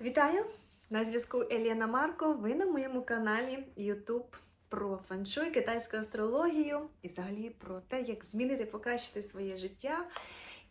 Вітаю! На зв'язку Еліна Марко. Ви на моєму каналі YouTube про феншуй, китайську астрологію і взагалі про те, як змінити, покращити своє життя,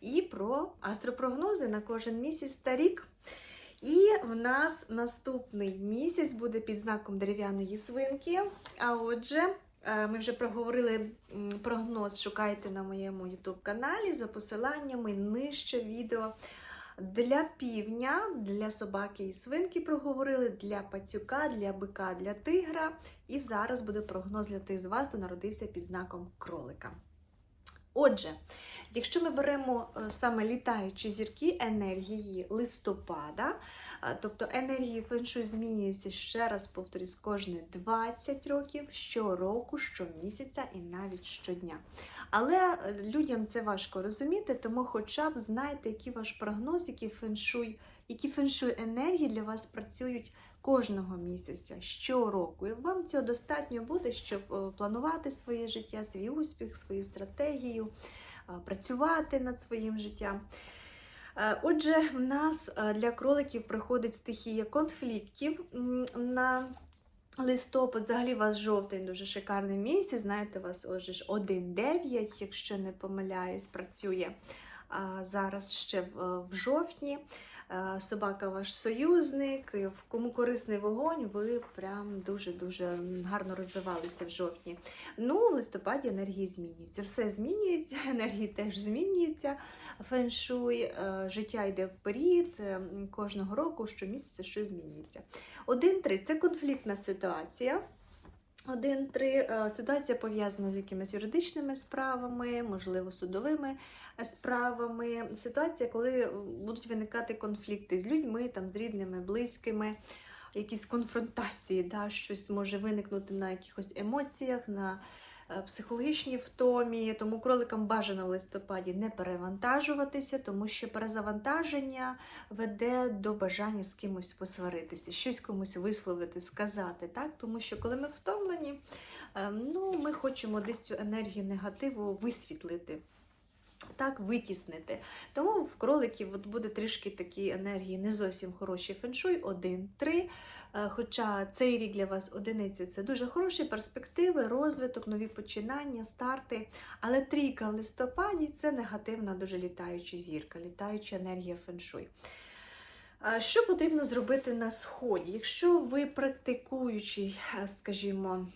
і про астропрогнози на кожен місяць та рік. І в нас наступний місяць буде під знаком дерев'яної свинки. А отже, е, ми вже проговорили прогноз. Шукайте на моєму YouTube каналі за посиланнями нижче відео. Для півня, для собаки і свинки проговорили, для пацюка, для бика, для тигра. І зараз буде прогноз для тих з вас, хто народився під знаком кролика. Отже, якщо ми беремо е, саме літаючі зірки енергії листопада, е, тобто енергії феншу змінюються ще раз повторюсь, кожні 20 років, щороку, щомісяця і навіть щодня. Але е, людям це важко розуміти, тому хоча б знайте, який ваш прогноз, які феншуй, які феншуй енергії для вас працюють кожного місяця, щороку. І вам цього достатньо буде, щоб е, планувати своє життя, свій успіх, свою стратегію, е, працювати над своїм життям. Е, Отже, в нас для кроликів приходить стихія конфліктів на листопад. Взагалі у вас жовтень дуже шикарний місяць. Знаєте, у вас отже ж 1-9, якщо не помиляюсь, працює зараз ще в, жовтні. Е, Собака ваш союзник, в кому корисний вогонь, ви прям дуже-дуже гарно розвивалися в жовтні. Ну, в листопаді енергії змінюються. Все змінюється, енергії теж змінюються. Феншуй, е, життя йде вперед, е, кожного року, щомісяця щось змінюється. 1-3 це конфліктна ситуація. 1-3 е, ситуація пов'язана з якимись юридичними справами, можливо, судовими е, справами. Ситуація, коли будуть виникати конфлікти з людьми, там, з рідними, близькими, якісь конфронтації, да, щось може виникнути на якихось емоціях, на е, психологічній втомі. Тому кроликам бажано в листопаді не перевантажуватися, тому що перезавантаження веде до бажання з кимось посваритися, щось комусь висловити, сказати. Так? Тому що коли ми втомлені, ем, ну, ми хочемо десь цю енергію негативу висвітлити. Так, витіснити. Тому в кроликів от буде трішки такі енергії не зовсім хороші феншуй, 1-3. Е, Хоча цей рік для вас одиниця це дуже хороші перспективи, розвиток, нові починання, старти. Але трійка в листопаді це негативна, дуже літаюча зірка, літаюча енергія феншуй. Що потрібно зробити на сході? Якщо ви практикуючий, е, скажімо,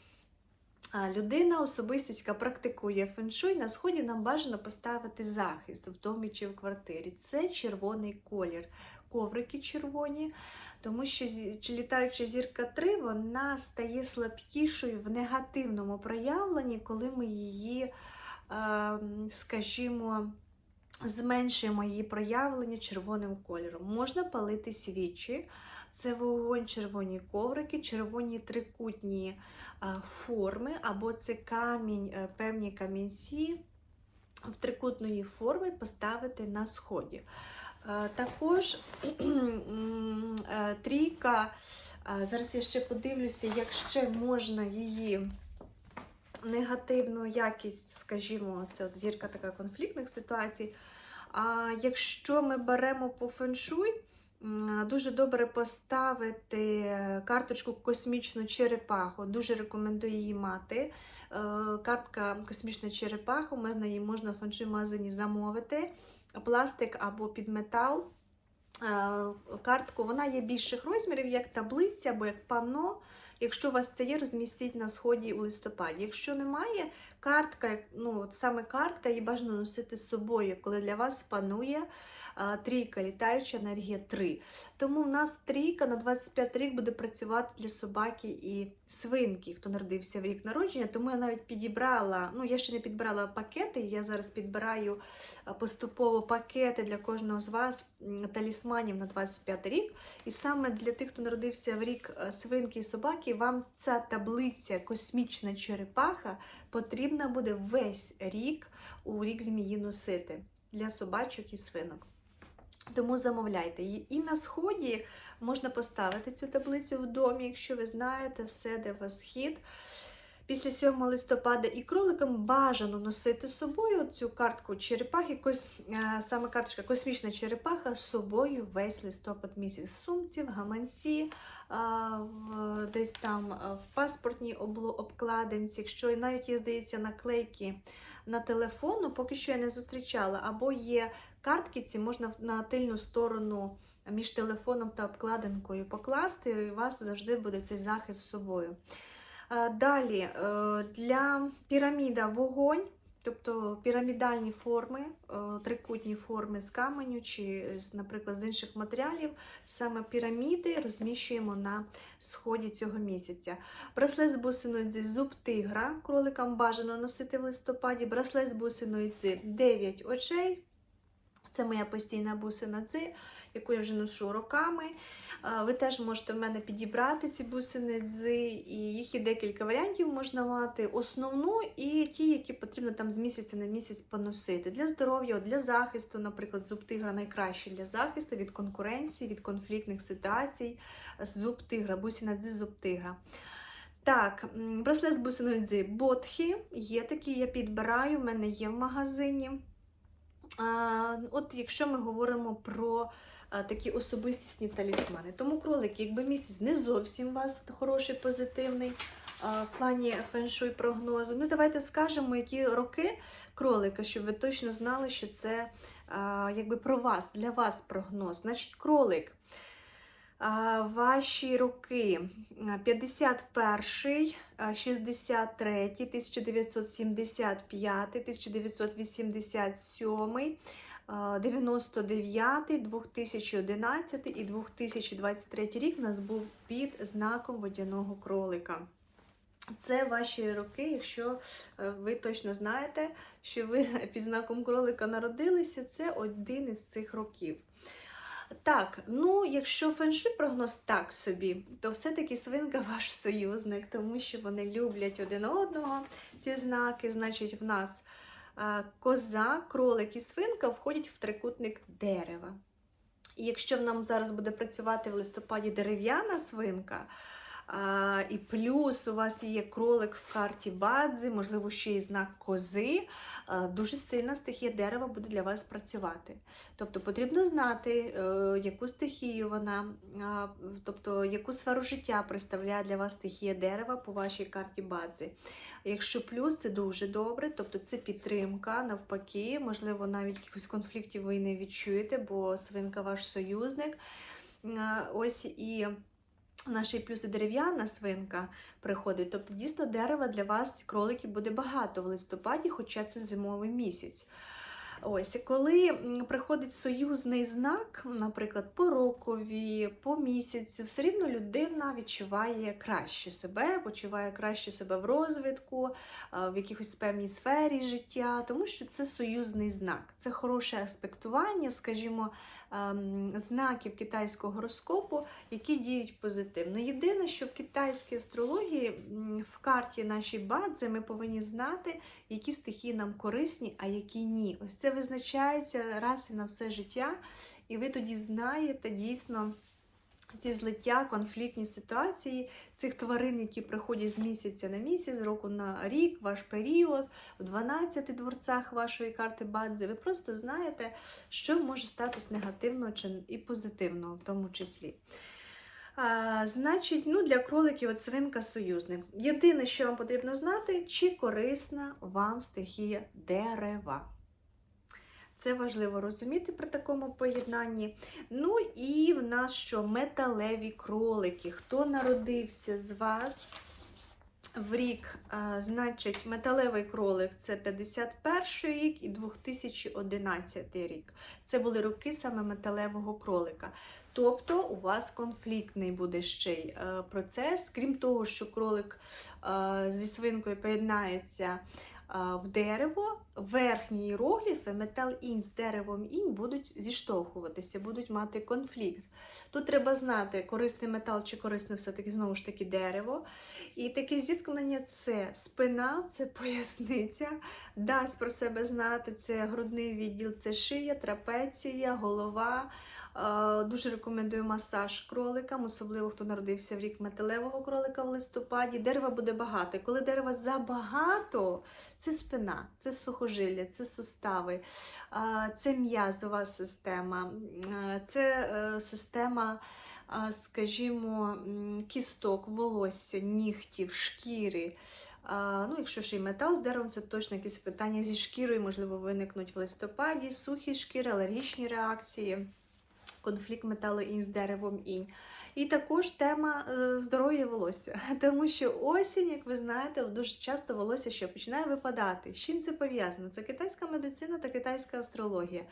людина, особистість, яка практикує феншуй, на сході нам бажано поставити захист в домі чи в квартирі. Це червоний колір. Коврики червоні, тому що літаюча зірка 3 вона стає слабкішою в негативному проявленні, коли ми її, е, скажімо, зменшуємо її проявлення червоним кольором. Можна палити свічі. Це вогонь, червоні коврики, червоні трикутні е, форми, або це камінь, е, певні камінці в трикутної форми поставити на сході. Е, Також трійка, зараз я ще подивлюся, як ще можна її негативну якість, скажімо, це от зірка така конфліктних ситуацій. А якщо ми беремо по феншуй, дуже добре поставити карточку космічну черепаху. Дуже рекомендую її мати. Е, Картка космічна черепаха, у мене її можна в феншуй магазині замовити. Пластик або під метал. Е, Картку вона є більших розмірів, як таблиця або як панно. Якщо у вас це є, розмістіть на сході у листопаді. Якщо немає, картка, ну от саме картка, її бажано носити з собою, коли для вас панує а, трійка, літаюча енергія 3. Тому в нас трійка на 25 рік буде працювати для собаки і свинки, хто народився в рік народження. Тому я навіть підібрала, ну я ще не підбирала пакети, я зараз підбираю поступово пакети для кожного з вас талісманів на 25 рік. І саме для тих, хто народився в рік свинки і собаки, вам ця таблиця космічна черепаха потрібна буде весь рік у рік змії носити для собачок і свинок. Тому замовляйте її. І на сході можна поставити цю таблицю в домі, якщо ви знаєте все, де у вас схід. Після 7 листопада і кроликам бажано носити з собою цю картку черепахи, е, саме карточка космічна черепаха з собою весь листопад місяць. В сумці, в гаманці, в, десь там в паспортній обкладинці. Якщо навіть є, здається, наклейки на телефон, ну, поки що я не зустрічала, або є картки, ці можна на тильну сторону між телефоном та обкладинкою покласти, і у вас завжди буде цей захист з собою. Далі е, для піраміда вогонь, тобто пірамідальні форми, е, трикутні форми з каменю чи, наприклад, з інших матеріалів, саме піраміди розміщуємо на сході цього місяця. Браслет з бусиною дзі зуб тигра, кроликам бажано носити в листопаді. Браслет з бусиною дзі 9 очей. Це моя постійна бусина дзі, яку я вже ношу роками. Ви теж можете в мене підібрати ці бусини дзи, і їх є декілька варіантів можна мати. Основну і ті, які потрібно там з місяця на місяць поносити. Для здоров'я, для захисту, наприклад, зуб тигра найкраще для захисту від конкуренції, від конфліктних ситуацій. Зуб тигра, бусина дзи, зуб тигра. Так, браслет з бусиною дзи ботхи. Є такі, я підбираю, в мене є в магазині. От якщо ми говоримо про такі особистісні талісмани. Тому кролик, якби місяць не зовсім у вас хороший, позитивний в плані феншуй прогнозу. Ну, давайте скажемо, які роки кролика, щоб ви точно знали, що це якби про вас, для вас прогноз. Значить, кролик. Ваші роки 51, а, 63, 1975, 1987, а, 99, 2011 і 2023 рік у нас був під знаком водяного кролика. Це ваші роки, якщо е, ви точно знаєте, що ви під знаком кролика народилися, це один із цих років. Так, ну якщо феншуй прогноз так собі, то все-таки свинка ваш союзник, тому що вони люблять один одного. Ці знаки, значить, в нас коза, кролик і свинка входять в трикутник дерева. І якщо нам зараз буде працювати в листопаді дерев'яна свинка, а, і плюс у вас є кролик в карті бадзи, можливо, ще й знак кози. а, Дуже сильна стихія дерева буде для вас працювати. Тобто потрібно знати, е, яку стихію вона, а, тобто яку сферу життя представляє для вас стихія дерева по вашій карті бадзи. Якщо плюс, це дуже добре, тобто це підтримка, навпаки, можливо, навіть якихось конфліктів ви не відчуєте, бо свинка ваш союзник. А, Ось і Наша плюси дерев'яна свинка приходить. Тобто, дійсно, дерева для вас, кроликів, буде багато в листопаді, хоча це зимовий місяць. Ось, коли приходить союзний знак, наприклад, по рокові, по місяцю, все рівно людина відчуває краще себе, почуває краще себе в розвитку, в якихось певній сфері життя, тому що це союзний знак, це хороше аспектування, скажімо, ем, знаків китайського гороскопу, які діють позитивно. Єдине, що в китайській астрології в карті нашій бадзи ми повинні знати, які стихії нам корисні, а які ні. Ось це визначається раз і на все життя, і ви тоді знаєте дійсно. Ці злиття, конфліктні ситуації цих тварин, які приходять з місяця на місяць, з року на рік, ваш період, в 12 дворцях вашої карти Бадзи, ви просто знаєте, що може статись негативно чи і позитивно в тому числі. А, значить, ну, для кроликів от свинка союзник. Єдине, що вам потрібно знати, чи корисна вам стихія дерева. Це важливо розуміти при такому поєднанні. Ну і в нас що металеві кролики. Хто народився з вас в рік, значить, металевий кролик це 51 рік і 2011 рік. Це були роки саме металевого кролика. Тобто у вас конфліктний буде ще й е, процес, крім того, що кролик е, зі свинкою поєднається е, в дерево, верхні іерогліфи, метал інь з деревом інь будуть зіштовхуватися, будуть мати конфлікт. Тут треба знати, корисний метал чи корисне все-таки знову ж таки дерево. І таке зіткнення це спина, це поясниця, дасть про себе знати, це грудний відділ, це шия, трапеція, голова. Е, Дуже рекомендую масаж кроликам, особливо хто народився в рік металевого кролика в листопаді. Дерева буде багато. Коли дерева забагато, це спина, це сухожилля, це сустави, це м'язова система, це е, система. Скажімо, кісток, волосся, нігтів, шкіри. Ну, якщо ще й метал з деревом, це точно якісь питання зі шкірою, можливо, виникнуть в листопаді, сухі шкіри, алергічні реакції конфлікт металу інь з деревом інь. І також тема е, здоров'я волосся, тому що осінь, як ви знаєте, дуже часто волосся ще починає випадати. З чим це пов'язано? Це китайська медицина та китайська астрологія.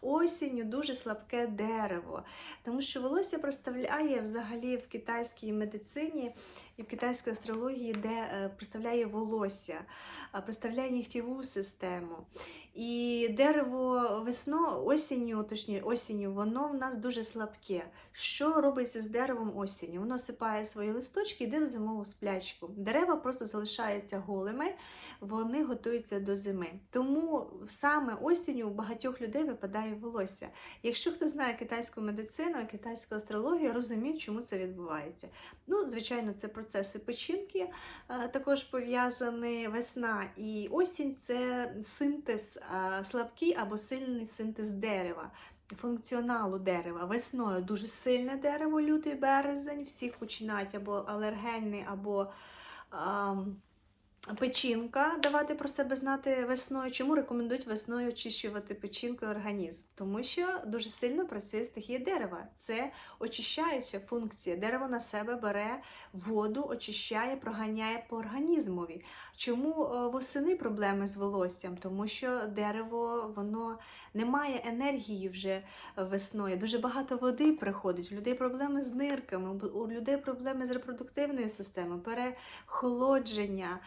Осінню дуже слабке дерево, тому що волосся представляє взагалі в китайській медицині і в китайській астрології, де е, представляє волосся, представляє нігтєву систему. І дерево весно, осінню, точніше, осінню, воно в нас дуже слабке. Що робиться з деревом осінню? Воно сипає свої листочки і йде в зимову сплячку. Дерева просто залишаються голими, вони готуються до зими. Тому саме осінню у багатьох людей випадає волосся. Якщо хто знає китайську медицину, китайську астрологію, розуміє, чому це відбувається. Ну, звичайно, це процеси печінки, е, також пов'язані весна і осінь це синтез, е, слабкий або сильний синтез дерева. Функціоналу дерева. Весною дуже сильне дерево, лютий березень, всіх починають або алергенний, або ам, печінка давати про себе знати весною. Чому рекомендують весною очищувати печінку і організм? Тому що дуже сильно працює стихія дерева. Це очищаюча функція. Дерево на себе бере воду, очищає, проганяє по організмові. Чому е, восени проблеми з волоссям? Тому що дерево воно не має енергії вже весною. Дуже багато води приходить. У людей проблеми з нирками, у людей проблеми з репродуктивною системою, перехолодження,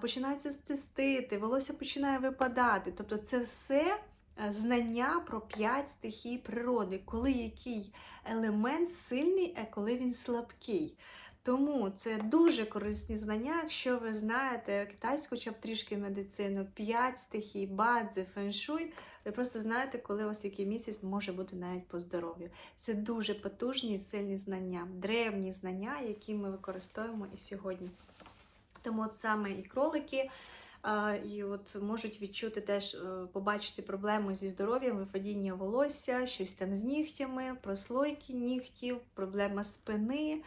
починаються цистити, волосся починає випадати. Тобто це все. е, Знання про п'ять стихій природи, коли який елемент сильний, а коли він слабкий. Тому це дуже корисні знання, якщо ви знаєте китайську чи трішки медицину, п'ять стихій, бадзи, феншуй. Ви просто знаєте, коли у вас який місяць може бути навіть по здоров'ю. Це дуже потужні і сильні знання, древні знання, які ми використовуємо і сьогодні. Тому от саме і кролики. І от можуть відчути теж, е, побачити проблеми зі здоров'ям, випадіння волосся, щось там з нігтями, прослойки нігтів, проблема спини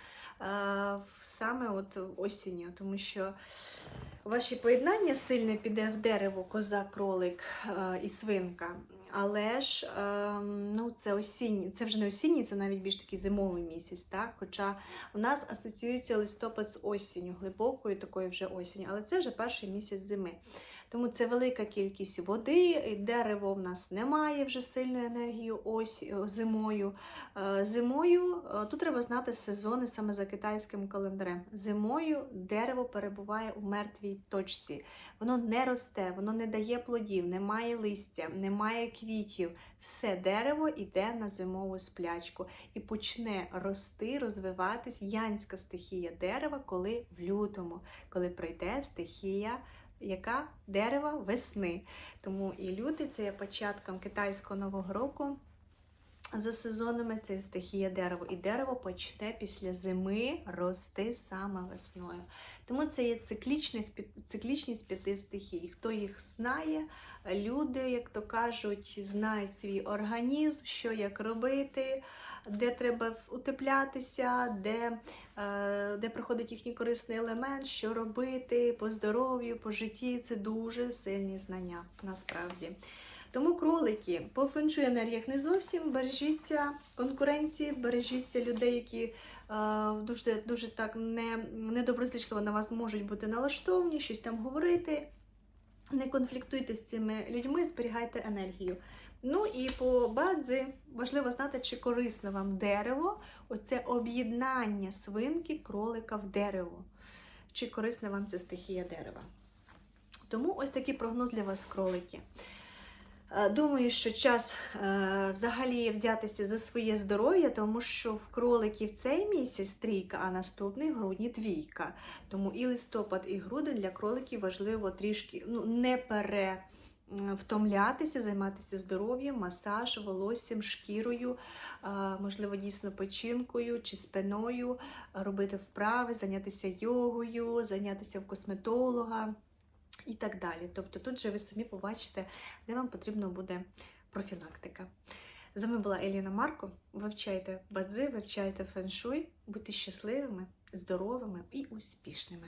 саме от осінню, тому що ваші поєднання сильно піде в дерево, коза, кролик і свинка. Але ж е, ну, це осінній, це вже не осінній, це навіть більш такий зимовий місяць. Так? Хоча у нас асоціюється листопад з осінню, глибокою такою вже осінню, але це вже перший місяць зими. Тому це велика кількість води, дерево в нас немає вже сильної енергії ось е, зимою. Е, Зимою е, тут треба знати сезони саме за китайським календарем. Зимою дерево перебуває у мертвій точці. Воно не росте, воно не дає плодів, немає листя, немає квітів. Все дерево йде на зимову сплячку і почне рости, розвиватись янська стихія дерева, коли в лютому, коли прийде стихія. Яка дерева весни. Тому і люди це є початком китайського нового року. За сезонами це стихія дерева. І дерево почне після зими рости саме весною. Тому це є циклічних, циклічність п'яти стихій. Хто їх знає, люди, як то кажуть, знають свій організм, що як робити, де треба утеплятися, де, е, де проходить їхній корисний елемент, що робити по здоров'ю, по житті. Це дуже сильні знання насправді. Тому кролики по феншуй енергіях не зовсім бережіться конкуренції, бережіться людей, які е, дуже, дуже так не, недоброзичливо на вас можуть бути налаштовані, щось там говорити. Не конфліктуйте з цими людьми, зберігайте енергію. Ну і по бадзи важливо знати, чи корисно вам дерево, оце об'єднання свинки, кролика в дерево. Чи корисна вам ця стихія дерева. Тому ось такий прогноз для вас, кролики. Е, Думаю, що час е, взагалі взятися за своє здоров'я, тому що в кроликів цей місяць трійка, а наступний грудні двійка. Тому і листопад, і грудень для кроликів важливо трішки ну, не пере. Втомлятися, займатися здоров'ям, масаж, волоссям, шкірою, можливо, дійсно печінкою чи спиною, робити вправи, зайнятися йогою, зайнятися в косметолога і так далі. Тобто тут же ви самі побачите, де вам потрібно буде профілактика. З вами була Еліна Марко. Вивчайте бадзи, вивчайте феншуй, будьте щасливими, здоровими і успішними.